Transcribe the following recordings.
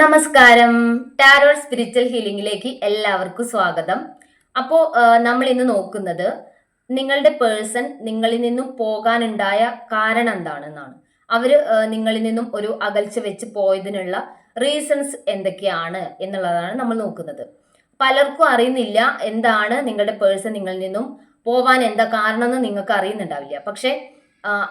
നമസ്കാരം. Tarot spiritual ഹീലിംഗിലേക്ക് എല്ലാവർക്കും സ്വാഗതം. അപ്പോ നമ്മൾ ഇന്ന് നോക്കുന്നത് നിങ്ങളുടെ പേഴ്സൺ നിങ്ങളിൽ നിന്നും പോകാനുണ്ടായ കാരണം എന്താണെന്നാണ്. അവർ നിങ്ങളിൽ നിന്നും ഒരു അകൽച്ച വെച്ച് പോയതിനുള്ള റീസൺസ് എന്തൊക്കെയാണ് എന്നുള്ളതാണ് നമ്മൾ നോക്കുന്നത്. പലർക്കും അറിയുന്നില്ല എന്താണ് നിങ്ങളുടെ പേഴ്സൺ നിങ്ങളിൽ നിന്നും പോവാൻ എന്താ കാരണം എന്ന് നിങ്ങൾക്ക് അറിയുന്നുണ്ടാവില്ല. പക്ഷെ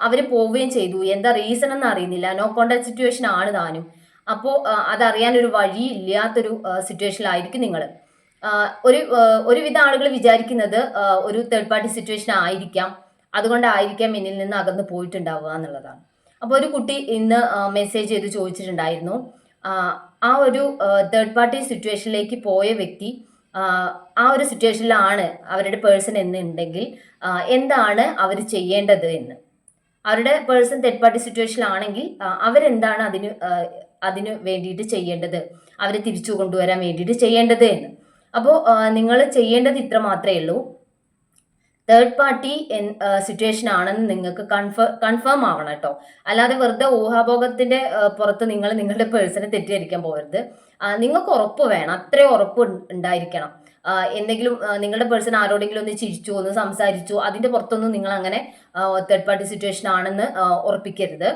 അവർ പോവുകയും ചെയ്തു. എന്താ റീസൺ എന്ന് അറിയുന്നില്ല. നോ കോണ്ടാക്ട് സിറ്റുവേഷൻ ആണ് താനും. അപ്പോൾ അതറിയാനൊരു വഴിയില്ലാത്തൊരു സിറ്റുവേഷനിലായിരിക്കും നിങ്ങൾ ഒരു ഒരു ഒരുവിധ ആളുകൾ വിചാരിക്കുന്നത് ഒരു തേർഡ് പാർട്ടി സിറ്റുവേഷൻ ആയിരിക്കാം. അതുകൊണ്ടായിരിക്കാം എന്നിൽ നിന്ന് അകന്ന് പോയിട്ടുണ്ടാവുക എന്നുള്ളതാണ്. അപ്പോൾ ഒരു കുട്ടി ഇന്ന് മെസ്സേജ് ചെയ്ത് ചോദിച്ചിട്ടുണ്ടായിരുന്നു. ആ, ഒരു തേർഡ് പാർട്ടി സിറ്റുവേഷനിലേക്ക് പോയ വ്യക്തി ആ, ഒരു സിറ്റുവേഷനിലാണ് അവരുടെ പേഴ്സൺ എന്നുണ്ടെങ്കിൽ എന്താണ് അവർ ചെയ്യേണ്ടത് എന്ന്. അവരുടെ പേഴ്സൺ തേർഡ് പാർട്ടി സിറ്റുവേഷനിലാണെങ്കിൽ അവരെന്താണ് അതിന് അതിന് വേണ്ടിയിട്ട് ചെയ്യേണ്ടത്. അവരെ തിരിച്ചു കൊണ്ടുവരാൻ വേണ്ടിയിട്ട് ചെയ്യേണ്ടത് എന്ന്. അപ്പോൾ നിങ്ങൾ ചെയ്യേണ്ടത് ഇത്ര മാത്രമേ ഉള്ളൂ. തേർഡ് പാർട്ടി സിറ്റുവേഷൻ ആണെന്ന് നിങ്ങൾക്ക് കൺഫേം കൺഫേം ആവണം കേട്ടോ. അല്ലാതെ വെറുതെ ഊഹാഭോഗത്തിന്റെ പുറത്ത് നിങ്ങൾ നിങ്ങളുടെ പേഴ്സണെ തെറ്റിദ്ധരിക്കാൻ പോകരുത്. നിങ്ങൾക്ക് ഉറപ്പ് വേണം. അത്രയും ഉറപ്പ് ഉണ്ടായിരിക്കണം. എന്തെങ്കിലും നിങ്ങളുടെ പേഴ്സൺ ആരോടെങ്കിലും ഒന്ന് ചിരിച്ചു ഒന്ന് സംസാരിച്ചു അതിന്റെ പുറത്തൊന്നും നിങ്ങൾ അങ്ങനെ തേർഡ് പാർട്ടി സിറ്റുവേഷൻ ആണെന്ന് ഉറപ്പിക്കരുത്.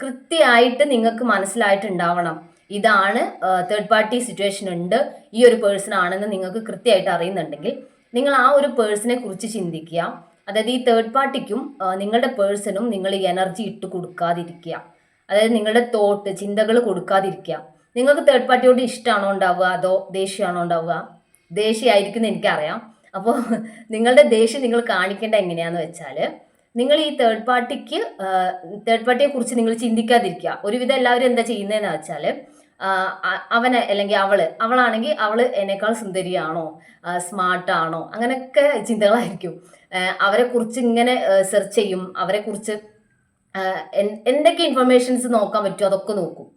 കൃത്യമായിട്ട് നിങ്ങൾക്ക് മനസ്സിലായിട്ടുണ്ടാവണം. ഇതാണ് തേർഡ് പാർട്ടി സിറ്റുവേഷൻ ഉണ്ട്. ഈ ഒരു പേഴ്സൺ ആണെന്ന് നിങ്ങൾക്ക് കൃത്യമായിട്ട് അറിയുന്നുണ്ടെങ്കിൽ നിങ്ങൾ ആ ഒരു പേഴ്സണെ കുറിച്ച് ചിന്തിക്കുക. അതായത് ഈ തേർഡ് പാർട്ടിക്കും നിങ്ങളുടെ പേഴ്സണും നിങ്ങൾ എനർജി ഇട്ട് കൊടുക്കാതിരിക്കുക. അതായത് നിങ്ങളുടെ തോട്ട് ചിന്തകൾ കൊടുക്കാതിരിക്കുക. നിങ്ങൾക്ക് തേർഡ് പാർട്ടിയോട് ഇഷ്ടമാണോ ഉണ്ടാവുക? അതോ ദേഷ്യമാണോ ഉണ്ടാവുക? ദേഷ്യമായിരിക്കും എന്ന് എനിക്കറിയാം. അപ്പോൾ നിങ്ങളുടെ ദേഷ്യം നിങ്ങൾ കാണിക്കേണ്ട എങ്ങനെയാണെന്ന് വെച്ചാൽ നിങ്ങൾ ഈ തേർഡ് പാർട്ടിക്ക് തേർഡ് പാർട്ടിയെ കുറിച്ച് നിങ്ങൾ ചിന്തിക്കാതിരിക്കുക. ഒരുവിധം എല്ലാവരും എന്താ ചെയ്യുന്നതെന്ന് വെച്ചാൽ അവന് അല്ലെങ്കിൽ അവൾ അവളാണെങ്കിൽ അവൾ എന്നെക്കാൾ സുന്ദരിയാണോ സ്മാർട്ടാണോ അങ്ങനെയൊക്കെ ചിന്തകളായിരിക്കും. അവരെ കുറിച്ച് ഇങ്ങനെ സെർച്ച് ചെയ്യും. അവരെ കുറിച്ച് എന്തൊക്കെ ഇൻഫർമേഷൻസ് നോക്കാൻ പറ്റുമോ അതൊക്കെ നോക്കും.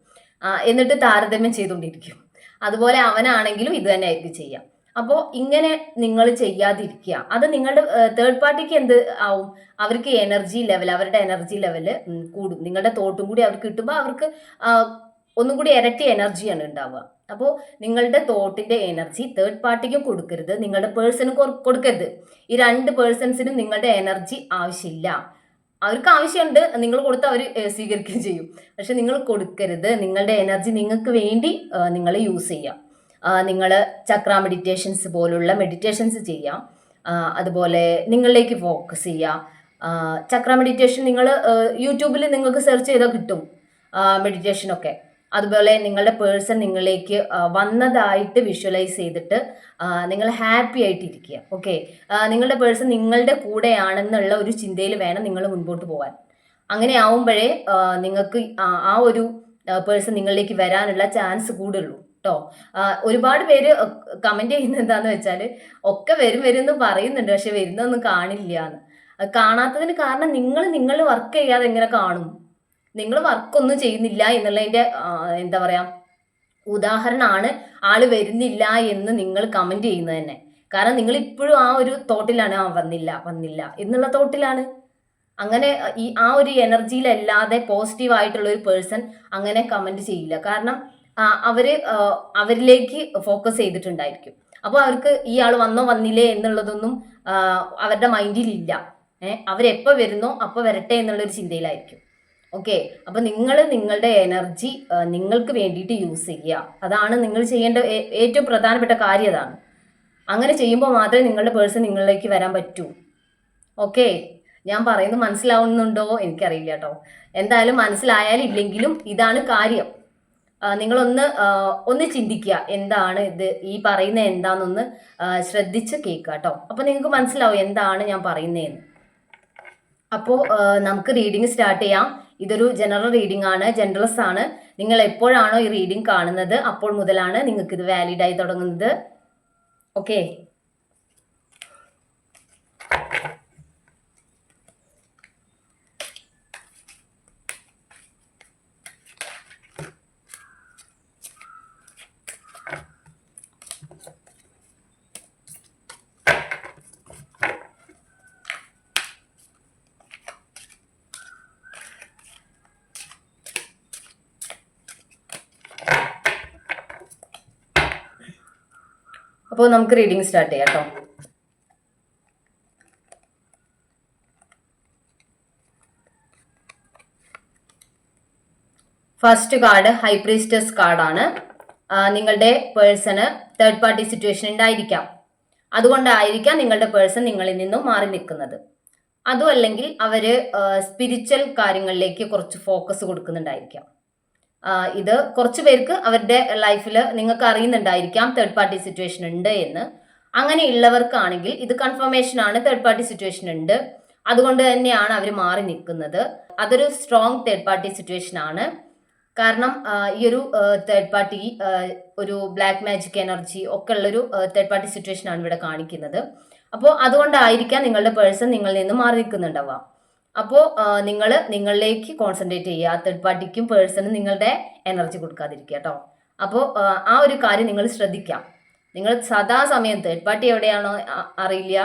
എന്നിട്ട് താരതമ്യം ചെയ്തുകൊണ്ടിരിക്കും. അതുപോലെ അവനാണെങ്കിലും ഇത് തന്നെ ആയിരിക്കും ചെയ്യാം അപ്പോൾ ഇങ്ങനെ നിങ്ങൾ ചെയ്യാതിരിക്കുക. അത് നിങ്ങളുടെ തേർഡ് പാർട്ടിക്ക് എന്ത് ആവും? അവർക്ക് എനർജി ലെവൽ അവരുടെ എനർജി ലെവൽ കൂടും. നിങ്ങളുടെ തോട്ടും കൂടി അവർക്ക് കിട്ടുമ്പോൾ അവർക്ക് ഒന്നും കൂടി ഇരട്ടി എനർജിയാണ് ഉണ്ടാവുക. അപ്പോൾ നിങ്ങളുടെ തോട്ടിന്റെ എനർജി തേർഡ് പാർട്ടിക്കും കൊടുക്കരുത്. നിങ്ങളുടെ പേഴ്സണും കൊടുക്കരുത്. ഈ രണ്ട് പേഴ്സൺസിനും നിങ്ങളുടെ എനർജി ആവശ്യമില്ല. അവർക്ക് ആവശ്യമുണ്ട്. നിങ്ങൾ കൊടുത്ത് അവർ സ്വീകരിക്കുകയും ചെയ്യും. പക്ഷെ നിങ്ങൾ കൊടുക്കരുത്. നിങ്ങളുടെ എനർജി നിങ്ങൾക്ക് വേണ്ടി നിങ്ങൾ യൂസ് ചെയ്യാം നിങ്ങൾ ചക്ര മെഡിറ്റേഷൻസ് പോലുള്ള മെഡിറ്റേഷൻസ് ചെയ്യാം. അതുപോലെ നിങ്ങളിലേക്ക് ഫോക്കസ് ചെയ്യാം. ചക്ര മെഡിറ്റേഷൻ നിങ്ങൾ യൂട്യൂബിൽ നിങ്ങൾക്ക് സെർച്ച് ചെയ്താൽ കിട്ടും. മെഡിറ്റേഷനൊക്കെ അതുപോലെ നിങ്ങളുടെ പേഴ്സൺ നിങ്ങളിലേക്ക് വന്നതായിട്ട് വിഷ്വലൈസ് ചെയ്തിട്ട് നിങ്ങൾ ഹാപ്പി ആയിട്ടിരിക്കുക. ഓക്കെ നിങ്ങളുടെ പേഴ്സൺ നിങ്ങളുടെ കൂടെയാണെന്നുള്ള ഒരു ചിന്തയിൽ വേണം നിങ്ങൾ മുൻപോട്ട് പോകാൻ അങ്ങനെ ആവുമ്പോഴേ നിങ്ങൾക്ക് ആ ഒരു പേഴ്സൺ നിങ്ങളിലേക്ക് വരാനുള്ള ചാൻസ് കൂടുള്ളൂ. കേട്ടോ. ഒരുപാട് പേര് കമന്റ് ചെയ്യുന്നത് എന്താന്ന് വെച്ചാൽ ഒക്കെ വരും വരും എന്ന് പറയുന്നുണ്ട്. പക്ഷെ വരുന്നൊന്നും കാണില്ല എന്ന് കാണാത്തതിന് കാരണം നിങ്ങൾ നിങ്ങൾ വർക്ക് ചെയ്യാതെ എങ്ങനെ കാണും? നിങ്ങൾ വർക്കൊന്നും ചെയ്യുന്നില്ല എന്നുള്ളതിന്റെ എന്താ പറയാ ഉദാഹരണമാണ് ആൾ വരുന്നില്ല എന്ന് നിങ്ങൾ കമന്റ് ചെയ്യുന്നത് തന്നെ. കാരണം നിങ്ങൾ ഇപ്പോഴും ആ ഒരു തോട്ടിലാണ് ആ വന്നില്ല വന്നില്ല എന്നുള്ള തോട്ടിലാണ് അങ്ങനെ ഈ ആ ഒരു എനർജിയിലല്ലാതെ പോസിറ്റീവ് ആയിട്ടുള്ള ഒരു പേഴ്സൺ അങ്ങനെ കമന്റ് ചെയ്യില്ല. കാരണം അവർ അവരിലേക്ക് ഫോക്കസ് ചെയ്തിട്ടുണ്ടായിരിക്കും. അപ്പോൾ അവർക്ക് ആൾ വന്നോ വന്നില്ലേ എന്നുള്ളതൊന്നും അവരുടെ മൈൻഡിൽ ഇല്ല ഏഹ് അവരെപ്പോൾ വരുന്നോ അപ്പോൾ വരട്ടെ എന്നുള്ളൊരു ചിന്തയിലായിരിക്കും. ഓക്കെ? അപ്പൊ നിങ്ങൾ നിങ്ങളുടെ എനർജി നിങ്ങൾക്ക് വേണ്ടിയിട്ട് യൂസ് ചെയ്യുക. അതാണ് നിങ്ങൾ ചെയ്യേണ്ട ഏറ്റവും പ്രധാനപ്പെട്ട കാര്യം അതാണ്. അങ്ങനെ ചെയ്യുമ്പോൾ മാത്രമേ നിങ്ങളുടെ പേഴ്സൺ നിങ്ങളിലേക്ക് വരാൻ പറ്റൂ. ഓക്കെ? ഞാൻ പറയുന്നത് മനസ്സിലാവുന്നുണ്ടോ? എനിക്കറിയില്ല കേട്ടോ. എന്തായാലും മനസ്സിലായാലും ഇല്ലെങ്കിലും ഇതാണ് കാര്യം. നിങ്ങളൊന്ന് ഒന്ന് ചിന്തിക്കുക. എന്താണ് ഇത്? ഈ പറയുന്നത് എന്താണെന്നൊന്ന് ശ്രദ്ധിച്ച് കേൾക്കുക കേട്ടോ. അപ്പോൾ നിങ്ങൾക്ക് മനസ്സിലാവും എന്താണ് ഞാൻ പറയുന്നതെന്ന്. അപ്പോൾ നമുക്ക് റീഡിംഗ് സ്റ്റാർട്ട് ചെയ്യാം. ഇതൊരു ജനറൽ റീഡിംഗ് ആണ് ജനറൽസ് ആണ്. നിങ്ങൾ എപ്പോഴാണോ ഈ റീഡിംഗ് കാണുന്നത് അപ്പോൾ മുതലാണ് നിങ്ങൾക്ക് ഇത് വാലിഡ് ആയി തുടങ്ങുന്നത്. ഓക്കെ അപ്പോൾ നമുക്ക് റീഡിങ് സ്റ്റാർട്ട് ചെയ്യാം കേട്ടോ ഫസ്റ്റ് കാർഡ് ഹൈ പ്രീസ്റ്റസ് കാർഡാണ് നിങ്ങളുടെ പേഴ്സണ് തേർഡ് പാർട്ടി സിറ്റുവേഷൻ ഉണ്ടായിരിക്കാം. അതുകൊണ്ടായിരിക്കാം നിങ്ങളുടെ പേഴ്സൺ നിങ്ങളിൽ നിന്നും മാറി നിൽക്കുന്നത്. അതും അല്ലെങ്കിൽ അവർ സ്പിരിച്വൽ കാര്യങ്ങളിലേക്ക് കുറച്ച് ഫോക്കസ് കൊടുക്കുന്നുണ്ടായിരിക്കാം. ഇത് കുറച്ച് പേർക്ക് അവരുടെ ലൈഫിൽ നിങ്ങൾക്ക് അറിയുന്നുണ്ടായിരിക്കാം തേർഡ് പാർട്ടി സിറ്റുവേഷൻ ഉണ്ട് എന്ന്. അങ്ങനെ ഉള്ളവർക്കാണെങ്കിൽ ഇത് കൺഫർമേഷൻ ആണ് തേർഡ് പാർട്ടി സിറ്റുവേഷൻ ഉണ്ട്. അതുകൊണ്ട് തന്നെയാണ് അവർ മാറി നിൽക്കുന്നത്. അതൊരു സ്ട്രോങ് തേർഡ് പാർട്ടി സിറ്റുവേഷൻ ആണ്. കാരണം ഈ ഒരു തേർഡ് പാർട്ടി ഒരു ബ്ലാക്ക് മാജിക് എനർജി ഒക്കെ ഉള്ളൊരു തേർഡ് പാർട്ടി സിറ്റുവേഷൻ ആണ് ഇവിടെ കാണിക്കുന്നത്. അപ്പോൾ അതുകൊണ്ടായിരിക്കാം നിങ്ങളുടെ പേഴ്സൺ നിങ്ങളിൽ നിന്ന് മാറി നിൽക്കുന്നുണ്ടാവുക. അപ്പോൾ നിങ്ങൾ നിങ്ങളിലേക്ക് കോൺസെൻട്രേറ്റ് ചെയ്യുക. തേർഡ് പാർട്ടിക്കും പേഴ്സണും നിങ്ങളുടെ എനർജി കൊടുക്കാതിരിക്കുക കേട്ടോ അപ്പോൾ ആ ഒരു കാര്യം നിങ്ങൾ ശ്രദ്ധിക്കാം നിങ്ങൾ സദാസമയം തേർഡ് പാർട്ടി എവിടെയാണോ അറിയില്ല.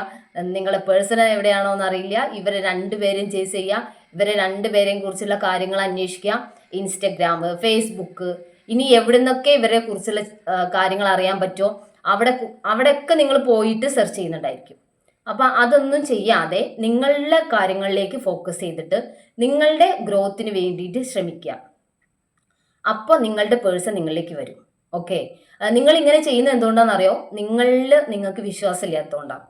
നിങ്ങളെ പേഴ്സൺ എവിടെയാണോ എന്ന് അറിയില്ല. ഇവരെ രണ്ടുപേരെയും ചേസ് ചെയ്യുക. ഇവരെ രണ്ടുപേരെയും കുറിച്ചുള്ള കാര്യങ്ങൾ അന്വേഷിക്കുക. ഇൻസ്റ്റഗ്രാം ഫേസ്ബുക്ക് ഇനി എവിടെ നിന്നൊക്കെ ഇവരെ കുറിച്ചുള്ള കാര്യങ്ങൾ അറിയാൻ പറ്റുമോ? അവിടെ അവിടെയൊക്കെ നിങ്ങൾ പോയിട്ട് സെർച്ച് ചെയ്യുന്നുണ്ടായിരിക്കും. അപ്പം അതൊന്നും ചെയ്യാതെ നിങ്ങളുടെ കാര്യങ്ങളിലേക്ക് ഫോക്കസ് ചെയ്തിട്ട് നിങ്ങളുടെ ഗ്രോത്തിന് വേണ്ടിയിട്ട് ശ്രമിക്കുക. അപ്പോൾ നിങ്ങളുടെ പേഴ്സൺ നിങ്ങളിലേക്ക് വരും. ഓക്കെ നിങ്ങൾ ഇങ്ങനെ ചെയ്യുന്നത് എന്തുകൊണ്ടാണെന്നറിയോ? നിങ്ങളിൽ നിങ്ങൾക്ക് വിശ്വാസമില്ലാത്തതുകൊണ്ടാണ്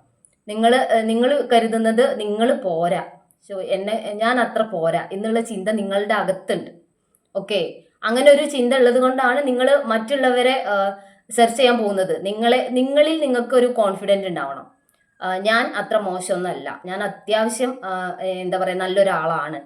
നിങ്ങൾ നിങ്ങൾ കരുതുന്നത് നിങ്ങൾ പോരാ. സോ എന്നെ ഞാൻ അത്ര പോരാ എന്നുള്ള ചിന്ത നിങ്ങളുടെ അകത്തുണ്ട്. ഓക്കെ അങ്ങനെ ഒരു ചിന്ത ഉള്ളത് കൊണ്ടാണ് നിങ്ങൾ മറ്റുള്ളവരെ സെർച്ച് ചെയ്യാൻ പോകുന്നത്. നിങ്ങളെ നിങ്ങളിൽ നിങ്ങൾക്ക് ഒരു കോൺഫിഡന്റ് ഉണ്ടാവണം. ഞാൻ അത്ര മോശമൊന്നുമല്ല ഞാൻ അത്യാവശ്യം എന്താ പറയുക നല്ലൊരാളാണ്.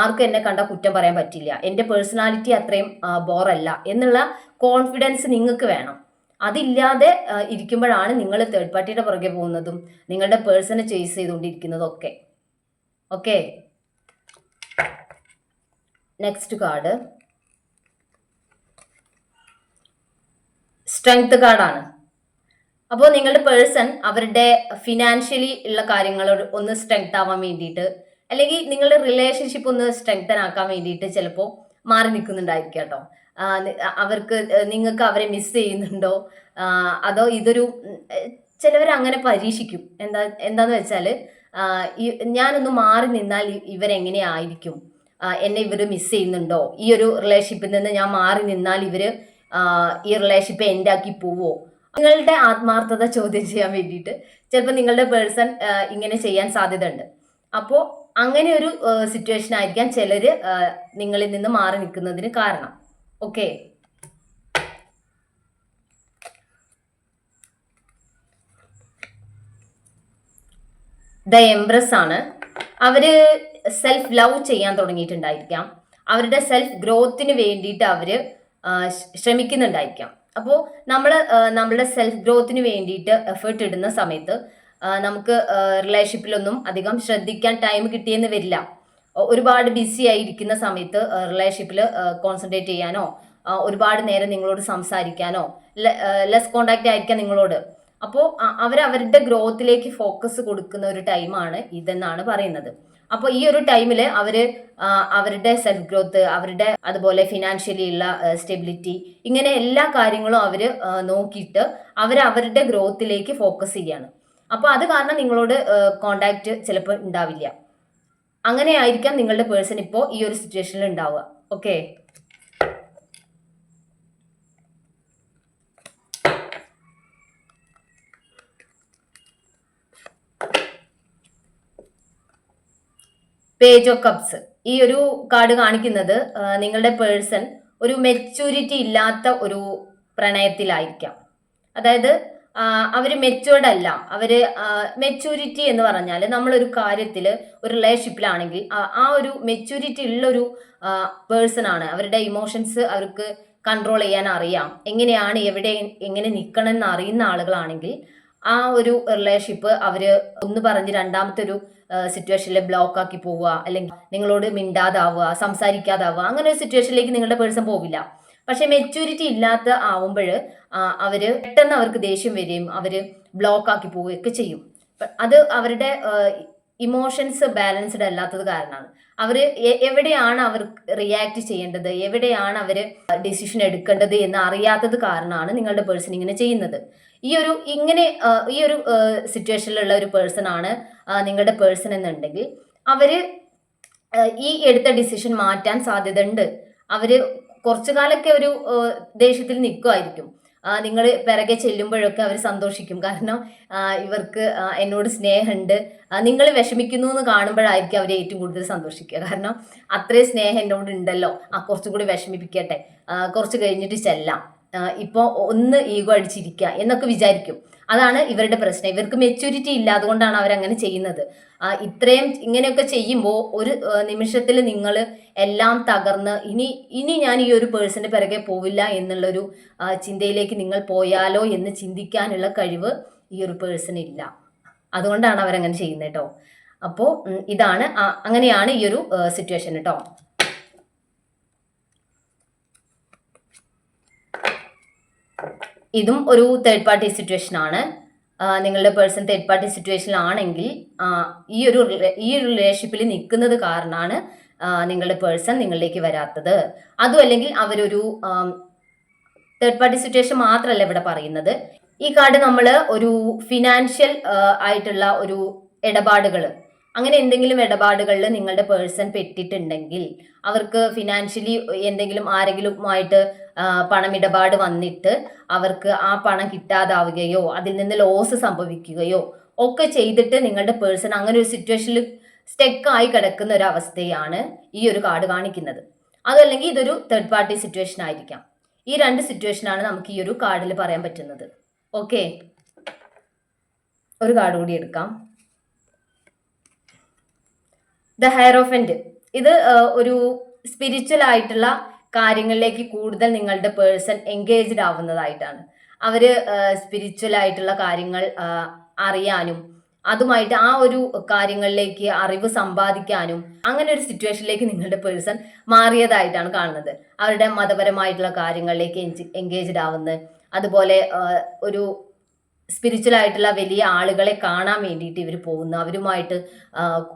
ആർക്കും എന്നെ കണ്ട കുറ്റം പറയാൻ പറ്റില്ല. എന്റെ പേഴ്സണാലിറ്റി അത്രയും ബോറല്ല എന്നുള്ള കോൺഫിഡൻസ് നിങ്ങൾക്ക് വേണം. അതില്ലാതെ ഇരിക്കുമ്പോഴാണ് നിങ്ങൾ തേർഡ് പാർട്ടിയുടെ പുറകെ പോകുന്നതും നിങ്ങളുടെ പേഴ്സണെ ചേസ് ചെയ്തുകൊണ്ടിരിക്കുന്നതും ഒക്കെ. ഓക്കെ? നെക്സ്റ്റ് കാർഡ് സ്ട്രെങ്ത് കാർഡാണ് അപ്പോൾ നിങ്ങളുടെ പേഴ്സൺ അവരുടെ ഫിനാൻഷ്യലി ഉള്ള കാര്യങ്ങളോട് ഒന്ന് സ്ട്രെങ്ത് ആവാൻ വേണ്ടിയിട്ട് അല്ലെങ്കിൽ നിങ്ങളുടെ റിലേഷൻഷിപ്പ് ഒന്ന് സ്ട്രെങ്തൻ ആക്കാൻ വേണ്ടിയിട്ട് ചിലപ്പോൾ മാറി നിൽക്കുന്നുണ്ടായിരിക്കും കേട്ടോ. അവർക്ക് നിങ്ങൾക്ക് അവരെ മിസ് ചെയ്യുന്നുണ്ടോ? അതോ ഇതൊരു ചിലവർ അങ്ങനെ പരീക്ഷിക്കും. എന്താ എന്താന്ന് വെച്ചാൽ ഞാനൊന്ന് മാറി നിന്നാൽ ഇവരെങ്ങനെയായിരിക്കും എന്നെ ഇവർ മിസ് ചെയ്യുന്നുണ്ടോ? ഈ ഒരു റിലേഷൻഷിപ്പിൽ നിന്ന് ഞാൻ മാറി നിന്നാൽ ഇവർ ഈ റിലേഷൻഷിപ്പ് എന്റെ ആക്കി പോവോ? നിങ്ങളുടെ ആത്മാർത്ഥത ചോദ്യം ചെയ്യാൻ വേണ്ടിയിട്ട് ചിലപ്പോൾ നിങ്ങളുടെ പേഴ്സൺ ഇങ്ങനെ ചെയ്യാൻ സാധ്യത ഉണ്ട് അപ്പോൾ അങ്ങനെ ഒരു സിറ്റുവേഷൻ ആയിരിക്കാം ചിലർ നിങ്ങളിൽ നിന്ന് മാറി നിൽക്കുന്നതിന് കാരണം. ഓക്കെ ദ എംപ്രസ് ആണ്. അവർ സെൽഫ് ലവ് ചെയ്യാൻ തുടങ്ങിയിട്ടുണ്ടായിരിക്കാം. അവരുടെ സെൽഫ് ഗ്രോത്തിന് വേണ്ടിയിട്ട് അവർ ശ്രമിക്കുന്നുണ്ടായിരിക്കാം. അപ്പോൾ നമ്മൾ നമ്മുടെ സെൽഫ് ഗ്രോത്തിന് വേണ്ടിയിട്ട് എഫേർട്ട് ഇടുന്ന സമയത്ത് നമുക്ക് റിലേഷൻഷിപ്പിലൊന്നും അധികം ശ്രദ്ധിക്കാൻ ടൈം കിട്ടിയെന്ന് വരില്ല. ഒരുപാട് ബിസി ആയിരിക്കുന്ന സമയത്ത് റിലേഷൻഷിപ്പിൽ കോൺസെൻട്രേറ്റ് ചെയ്യാനോ ഒരുപാട് നേരം നിങ്ങളോട് സംസാരിക്കാനോ ലെസ് കോണ്ടാക്റ്റ് ആയിരിക്കാം നിങ്ങളോട്. അപ്പോൾ അവരുടെ ഗ്രോത്തിലേക്ക് ഫോക്കസ് കൊടുക്കുന്ന ഒരു ടൈമാണ് ഇതെന്നാണ് പറയുന്നത്. അപ്പോൾ ഈ ഒരു ടൈമിൽ അവർ അവരുടെ സെൽഫ് ഗ്രോത്ത് അവരുടെ അതുപോലെ ഫിനാൻഷ്യലി ഉള്ള സ്റ്റെബിലിറ്റി ഇങ്ങനെ എല്ലാ കാര്യങ്ങളും അവർ നോക്കിയിട്ട് അവർ അവരുടെ ഗ്രോത്തിലേക്ക് ഫോക്കസ് ചെയ്യാണ്. അപ്പോൾ അത് കാരണം നിങ്ങളോട് കോണ്ടാക്ട് ചിലപ്പോൾ ഉണ്ടാവില്ല. അങ്ങനെ ആയിരിക്കാം നിങ്ങളുടെ പേഴ്സൺ ഇപ്പോൾ ഈ ഒരു സിറ്റുവേഷനിൽ ഉണ്ടാവുക. ഓക്കെ പേജ് ഓഫ് കപ്സ് ഈ ഒരു കാർഡ് കാണിക്കുന്നത് നിങ്ങളുടെ പേഴ്സൺ ഒരു മെച്യൂരിറ്റി ഇല്ലാത്ത ഒരു പ്രണയത്തിലായിരിക്കാം. അതായത് അവർ മെച്ചുവേർഡ് അല്ല. അവർ മെച്യൂരിറ്റി എന്ന് പറഞ്ഞാൽ നമ്മളൊരു കാര്യത്തിൽ ഒരു റിലേഷൻഷിപ്പിലാണെങ്കിൽ ആ- ആ ഒരു മെച്യൂരിറ്റി ഉള്ളൊരു പേഴ്സൺ ആണ്. അവരുടെ ഇമോഷൻസ് അവർക്ക് കൺട്രോൾ ചെയ്യാൻ അറിയാം. എങ്ങനെയാണ് എവിടെ എങ്ങനെ നിൽക്കണം എന്ന് അറിയുന്ന ആളുകളാണെങ്കിൽ ആ ഒരു റിലേഷൻഷിപ്പ് അവർ ഒന്ന് പറഞ്ഞ് രണ്ടാമത്തെ ഒരു സിറ്റുവേഷനിൽ ബ്ലോക്ക് ആക്കി പോവുക. അല്ലെങ്കിൽ നിങ്ങളോട് മിണ്ടാതാവുക സംസാരിക്കാതാവുക. അങ്ങനെ ഒരു സിറ്റുവേഷനിലേക്ക് നിങ്ങളുടെ പേഴ്സൺ പോവില്ല. പക്ഷെ മെച്യൂരിറ്റി ഇല്ലാത്ത ആവുമ്പോൾ അവർ പെട്ടെന്ന് അവർക്ക് ദേഷ്യം വരികയും അവർ ബ്ലോക്ക് ആക്കി പോവുകയൊക്കെ ചെയ്യും. അത് അവരുടെ ഇമോഷൻസ് ബാലൻസ്ഡ് അല്ലാത്തത് കാരണമാണ്. അവർ എവിടെയാണ് അവർ റിയാക്ട് ചെയ്യേണ്ടത്? എവിടെയാണ് അവർ ഡിസിഷൻ എടുക്കേണ്ടത് എന്ന് അറിയാത്തത് കാരണമാണ് നിങ്ങളുടെ പേഴ്സൺ ഇങ്ങനെ ചെയ്യുന്നത്. ഈ ഒരു ഇങ്ങനെ ഈ ഒരു സിറ്റുവേഷനിലുള്ള ഒരു പേഴ്സൺ ആണ് നിങ്ങളുടെ പേഴ്സൺ എന്നുണ്ടെങ്കിൽ അവർ ഈ എടുത്ത ഡിസിഷൻ മാറ്റാൻ സാധ്യതയുണ്ട്. അവർ കുറച്ചു കാലമൊക്കെ ഒരു ദേഷ്യത്തിൽ നിൽക്കുമായിരിക്കും. നിങ്ങൾ പിറകെ ചെല്ലുമ്പോഴൊക്കെ അവർ സന്തോഷിക്കും. കാരണം ഇവർക്ക് എന്നോട് സ്നേഹമുണ്ട്. നിങ്ങൾ വിഷമിക്കുന്നു എന്ന് കാണുമ്പോഴായിരിക്കും അവർ ഏറ്റവും കൂടുതൽ സന്തോഷിക്കുക. കാരണം അത്രയും സ്നേഹം എന്നോട് ഉണ്ടല്ലോ. ആ കുറച്ചും കൂടി വിഷമിപ്പിക്കട്ടെ. കുറച്ച് കഴിഞ്ഞിട്ട് ചെല്ലാം. ഇപ്പോൾ ഒന്ന് ഈഗോ അടിച്ചിരിക്കുക എന്നൊക്കെ വിചാരിക്കും. അതാണ് ഇവരുടെ പ്രശ്നം. ഇവർക്ക് മെച്യൂരിറ്റി ഇല്ല അതുകൊണ്ടാണ് അവരങ്ങനെ ചെയ്യുന്നത്. ഇത്രയും ഇങ്ങനെയൊക്കെ ചെയ്യുമ്പോൾ ഒരു നിമിഷത്തിൽ നിങ്ങൾ എല്ലാം തകർന്ന് ഇനി ഇനി ഞാൻ ഈ ഒരു പേഴ്സന്റെ പിറകെ പോവില്ല എന്നുള്ളൊരു ചിന്തയിലേക്ക് നിങ്ങൾ പോയാലോ എന്ന് ചിന്തിക്കാനുള്ള കഴിവ് ഈ ഒരു പേഴ്സൺ ഇല്ല. അതുകൊണ്ടാണ് അവരങ്ങനെ ചെയ്യുന്നത് കേട്ടോ. അപ്പോൾ ഇതാണ് അങ്ങനെയാണ് ഈ ഒരു സിറ്റുവേഷൻ കേട്ടോ ഇതും ഒരു തേർഡ് പാർട്ടി സിറ്റുവേഷൻ ആണ്. നിങ്ങളുടെ പേഴ്സൺ തേർഡ് പാർട്ടി സിറ്റുവേഷനിലാണെങ്കിൽ ഈ ഒരു ഈ ഒരു റിലേഷൻഷിപ്പിൽ നിൽക്കുന്നത് കാരണമാണ് നിങ്ങളുടെ പേഴ്സൺ നിങ്ങളിലേക്ക് വരാത്തത്. അതും അല്ലെങ്കിൽ അവരൊരു തേർഡ് പാർട്ടി സിറ്റുവേഷൻ മാത്രമല്ല ഇവിടെ പറയുന്നത്. ഈ കാർഡ് നമ്മൾ ഒരു ഫിനാൻഷ്യൽ ആയിട്ടുള്ള ഒരു ഇടപാടുകൾ അങ്ങനെ എന്തെങ്കിലും ഇടപാടുകളിൽ നിങ്ങളുടെ പേഴ്സൺ പെട്ടിട്ടുണ്ടെങ്കിൽ അവർക്ക് ഫിനാൻഷ്യലി എന്തെങ്കിലും ആരെങ്കിലുമായിട്ട് പണമിടപാട് വന്നിട്ട് അവർക്ക് ആ പണം കിട്ടാതാവുകയോ അതിൽ നിന്ന് ലോസ് സംഭവിക്കുകയോ ഒക്കെ ചെയ്തിട്ട് നിങ്ങളുടെ പേഴ്സൺ അങ്ങനെ ഒരു സിറ്റുവേഷനിൽ സ്റ്റെക്ക് ആയി കിടക്കുന്ന ഒരു അവസ്ഥയാണ് ഈ ഒരു കാർഡ് കാണിക്കുന്നത്. അതല്ലെങ്കിൽ ഇതൊരു തേർഡ് പാർട്ടി സിറ്റുവേഷൻ ആയിരിക്കാം. ഈ രണ്ട് സിറ്റുവേഷനാണ് നമുക്ക് ഈ ഒരു കാർഡിൽ പറയാൻ പറ്റുന്നത്. ഓക്കെ ഒരു കാർഡ് കൂടി എടുക്കാം. ദ എൻഡ് ഇത് ഒരു സ്പിരിച്വൽ ആയിട്ടുള്ള കാര്യങ്ങളിലേക്ക് കൂടുതൽ നിങ്ങളുടെ പേഴ്സൺ എൻഗേജ്ഡ് ആവുന്നതായിട്ടാണ്. അവർ സ്പിരിച്വൽ ആയിട്ടുള്ള കാര്യങ്ങൾ അറിയാനും അതുമായിട്ട് ആ ഒരു കാര്യങ്ങളിലേക്ക് അറിവ് സമ്പാദിക്കാനും അങ്ങനെ ഒരു സിറ്റുവേഷനിലേക്ക് നിങ്ങളുടെ പേഴ്സൺ മാറിയതായിട്ടാണ് കാണുന്നത്. അവരുടെ മതപരമായിട്ടുള്ള കാര്യങ്ങളിലേക്ക് എൻഗേജ്ഡ് ആവുന്നത് അതുപോലെ ഒരു സ്പിരിച്വൽ ആയിട്ടുള്ള വലിയ ആളുകളെ കാണാൻ വേണ്ടിയിട്ട് ഇവർ പോകുന്നു അവരുമായിട്ട്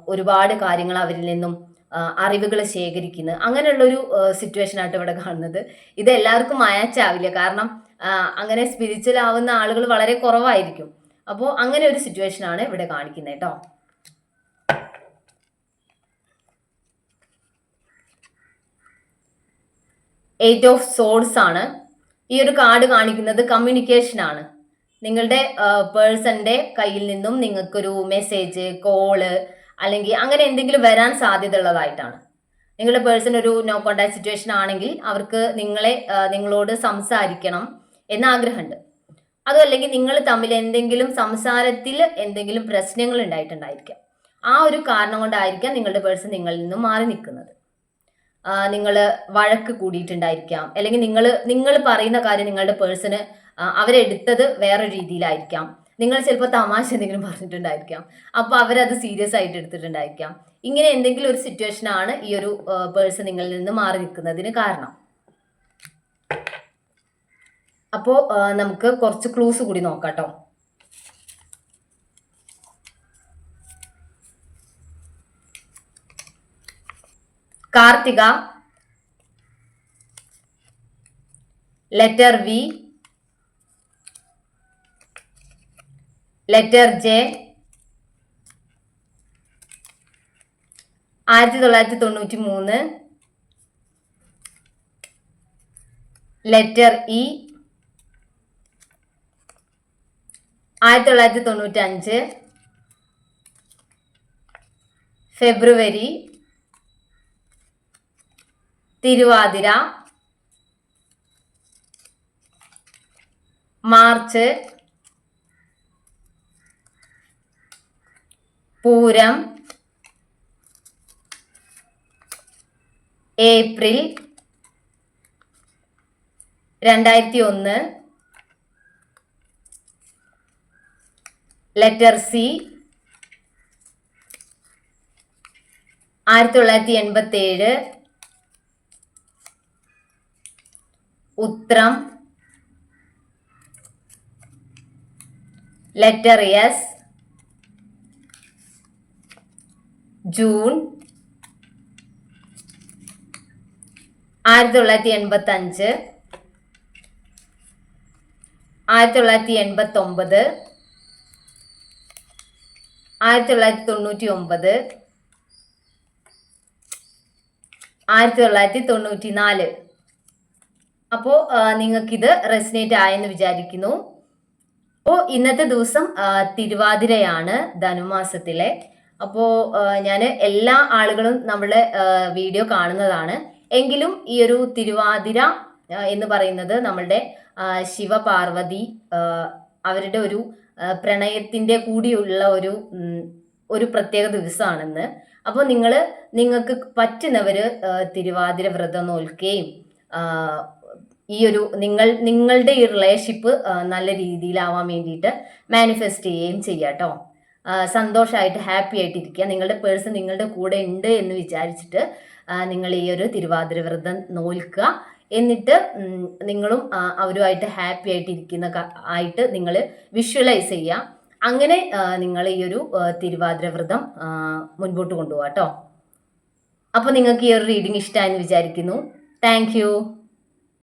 ഒരുപാട് കാര്യങ്ങൾ അവരിൽ നിന്നും അറിവുകൾ ശേഖരിക്കുന്നത് അങ്ങനെയുള്ളൊരു സിറ്റുവേഷൻ ആയിട്ട് ഇവിടെ കാണുന്നത്. ഇത് എല്ലാവർക്കും മാച്ച് കാരണം അങ്ങനെ സ്പിരിച്വൽ ആവുന്ന ആളുകൾ വളരെ കുറവായിരിക്കും. അപ്പോൾ അങ്ങനെ ഒരു സിറ്റുവേഷൻ ആണ് ഇവിടെ കാണിക്കുന്നത് കേട്ടോ. എയ്റ്റ് ഓഫ് സോഡ്സ് ആണ്. ഈ ഒരു കാർഡ് കാണിക്കുന്നത് കമ്മ്യൂണിക്കേഷൻ ആണ്. നിങ്ങളുടെ പേഴ്സന്റെ കയ്യിൽ നിന്നും നിങ്ങൾക്കൊരു മെസ്സേജ് കോൾ അല്ലെങ്കിൽ അങ്ങനെ എന്തെങ്കിലും വരാൻ സാധ്യത ഉള്ളതായിട്ടാണ് നിങ്ങളുടെ പേഴ്സൺ ഒരു നോ കോണ്ടാക്ട് സിറ്റുവേഷൻ ആണെങ്കിൽ അവർക്ക് നിങ്ങളെ നിങ്ങളോട് സംസാരിക്കണം എന്ന ആഗ്രഹമുണ്ട് അതും അല്ലെങ്കിൽ നിങ്ങൾ തമ്മിൽ എന്തെങ്കിലും സംസാരത്തിൽ എന്തെങ്കിലും പ്രശ്നങ്ങൾ ഉണ്ടായിട്ടുണ്ടായിരിക്കാം. ആ ഒരു കാരണം കൊണ്ടായിരിക്കാം നിങ്ങളുടെ പേഴ്സൺ നിങ്ങളിൽ നിന്നും മാറി നിൽക്കുന്നത്. നിങ്ങൾ വഴക്ക് കൂടിയിട്ടുണ്ടായിരിക്കാം. അല്ലെങ്കിൽ നിങ്ങൾ നിങ്ങൾ പറയുന്ന കാര്യം നിങ്ങളുടെ പേഴ്സണ് അവരെടുത്തത് വേറെ രീതിയിലായിരിക്കാം. നിങ്ങൾ ചിലപ്പോൾ തമാശ എന്തെങ്കിലും പറഞ്ഞിട്ടുണ്ടായിരിക്കാം. അപ്പോൾ അവരത് സീരിയസ് ആയിട്ട് എടുത്തിട്ടുണ്ടായിരിക്കാം. ഇങ്ങനെ എന്തെങ്കിലും ഒരു സിറ്റുവേഷൻ ആണ് ഈ ഒരു പേഴ്സൺ നിങ്ങളിൽ നിന്ന് മാറി നിൽക്കുന്നതിന് കാരണം. അപ്പോൾ നമുക്ക് കുറച്ച് ക്ലൂസ് കൂടി നോക്കാട്ടോ. Karthika. Letter V letter J ആയിരത്തി തൊള്ളായിരത്തി തൊണ്ണൂറ്റി മൂന്ന് ലെറ്റർ ഇ ആയിരത്തി തൊള്ളായിരത്തി തൊണ്ണൂറ്റി അഞ്ച് February Thiruvathira. March Pooram April രണ്ടായിരത്തി ഒന്ന്. ലെറ്റർ സി ആയിരത്തി തൊള്ളായിരത്തി എൺപത്തി ഏഴ് ഉത്രം. ലെറ്റർ എസ് ജൂൺ ആയിരത്തി തൊള്ളായിരത്തി എൺപത്തി അഞ്ച് ആയിരത്തി തൊള്ളായിരത്തി എൺപത്തി ഒമ്പത് ആയിരത്തി തൊള്ളായിരത്തി തൊണ്ണൂറ്റി ഒമ്പത് ആയിരത്തി തൊള്ളായിരത്തി തൊണ്ണൂറ്റി നാല് അപ്പോൾ നിങ്ങൾക്കിത് റെസിനേറ്റ് ആയെന്ന് വിചാരിക്കുന്നു. അപ്പോൾ ഇന്നത്തെ ദിവസം തിരുവാതിരയാണ് ധനുമാസത്തിലെ അപ്പോൾ ഞാൻ എല്ലാ ആളുകളും നമ്മുടെ വീഡിയോ കാണുന്നതാണ്. എങ്കിലും ഈ ഒരു തിരുവാതിര എന്ന് പറയുന്നത് നമ്മളുടെ ശിവപാർവതി അവരുടെ ഒരു പ്രണയത്തിന്റെ കൂടിയുള്ള ഒരു ഒരു പ്രത്യേക ദിവസമാണെന്ന്. അപ്പോൾ നിങ്ങൾ നിങ്ങൾക്ക് പറ്റുന്നവർ തിരുവാതിര വ്രതം നോൽക്കുകയും ഈ ഒരു നിങ്ങൾ നിങ്ങളുടെ ഈ റിലേഷൻഷിപ്പ് നല്ല രീതിയിലാവാൻ വേണ്ടിയിട്ട് മാനിഫെസ്റ്റ് ചെയ്യുകയും ചെയ്യാം കേട്ടോ സന്തോഷമായിട്ട് ഹാപ്പി ആയിട്ട് ഇരിക്കുക നിങ്ങളുടെ പേഴ്സൺ നിങ്ങളുടെ കൂടെ ഉണ്ട് എന്ന് വിചാരിച്ചിട്ട് നിങ്ങൾ ഈ ഒരു തിരുവാതിര വ്രതം നോൽക്കുക. എന്നിട്ട് നിങ്ങളും അവരുമായിട്ട് ഹാപ്പി ആയിട്ട് ഇരിക്കുന്ന ആയിട്ട് നിങ്ങൾ വിഷ്വലൈസ് ചെയ്യുക. അങ്ങനെ നിങ്ങൾ ഈ ഒരു തിരുവാതിര വ്രതം മുൻപോട്ട് കൊണ്ടുപോകാം കേട്ടോ. അപ്പോൾ നിങ്ങൾക്ക് ഈ ഒരു റീഡിംഗ് ഇഷ്ടമായെന്ന് വിചാരിക്കുന്നു. താങ്ക്